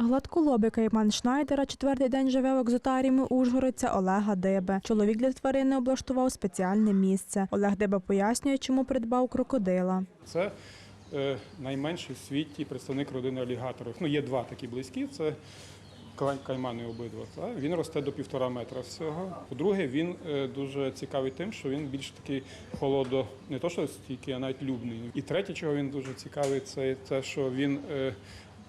Гладколобий кайман Шнайдера четвертий день живе в екзотаріумі Ужгородця Олега Диби. Чоловік для тварини облаштував спеціальне місце. Олег Диба пояснює, чому придбав крокодила. Це е, найменший в світі представник родини алігаторів. Ну, є два такі близькі. Це каймани обидва. Він росте до півтора метра всього. По-друге, він е, дуже цікавий тим, що він більш такий холодо, не то що стійкий, а навіть любний. І третє, чого він дуже цікавий, це те, що він.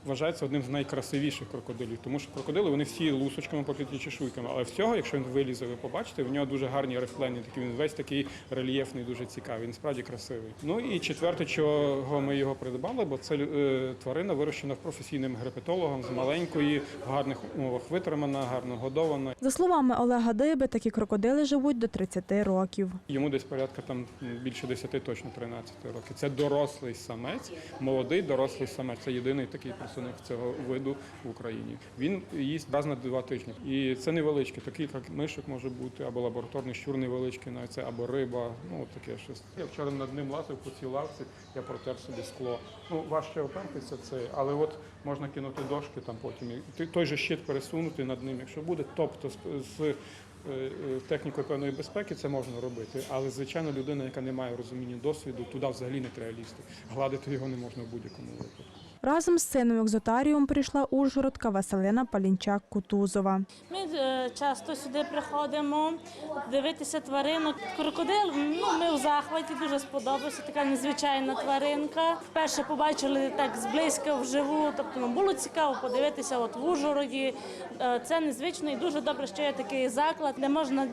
Вважається одним з найкрасивіших крокодилів, тому що крокодили вони всі лусочками покриті чешуйками. Але всього, якщо він вилізе, ви побачите, в нього дуже гарні рифлені, такі він весь такий рельєфний, дуже цікавий. Він справді красивий. Ну і четверте, чого ми його придбали, бо це е, тварина вирощена професійним герпетологом з маленької, в гарних умовах витримана, гарно годована. За словами Олега Диби, такі крокодили живуть до 30 років. Йому десь порядка там більше 10, точно 13 років. Це дорослий самець, молодий дорослий самець. Це єдиний такий представник цього виду в Україні. Він їсть раз на два тижні. І це невеличке, такий як мишок може бути, або лабораторний щур невеличкий, навіть це або риба. Ну таке щось. Я вчора над ним лазив по цій лавці, я протер собі скло. Ну важче опертися це, але от можна кинути дошки там потім. І той же щит пересунути над ним, якщо буде. Тобто з, з е, е, технікою певної безпеки це можна робити. Але звичайно, людина, яка не має розуміння досвіду, туди взагалі не треба лізти. Гладити його не можна в будь-якому випадку. Разом з сином в екзотаріум прийшла Ужгородка Василина Палінчак-Кутузова. Ми е, часто сюди приходимо дивитися тваринок. Крокодил, ну ми в захваті дуже сподобався. Така незвичайна тваринка. Вперше побачили так зблизька вживу. Тобто нам було цікаво подивитися от в Ужгороді. Е, Це незвично і дуже добре, що є такий заклад, де можна.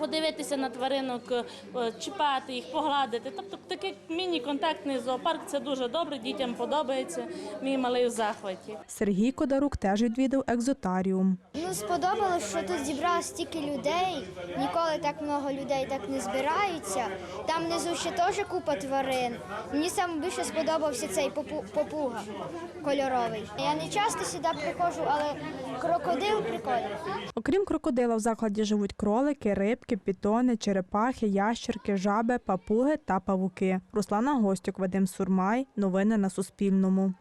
Подивитися на тваринок, е, чіпати їх, погладити. Тобто такий міні-контактний зоопарк це дуже добре, дітям подобається. Мій малий в захваті. Сергій Кодарук теж відвідав екзотаріум. Ну, сподобалось, що тут зібралось стільки людей. Ніколи так много людей так не збираються. Там внизу ще теж купа тварин. Мені саме більше сподобався цей попу- попуга кольоровий. Я не часто сюди приходжу, але крокодил прикольний. Окрім крокодила, в закладі живуть кролики, рибки, пітони, черепахи, ящерки, жаби, папуги та павуки. Руслана Гостюк, Вадим Сурмай. Новини на Суспільному.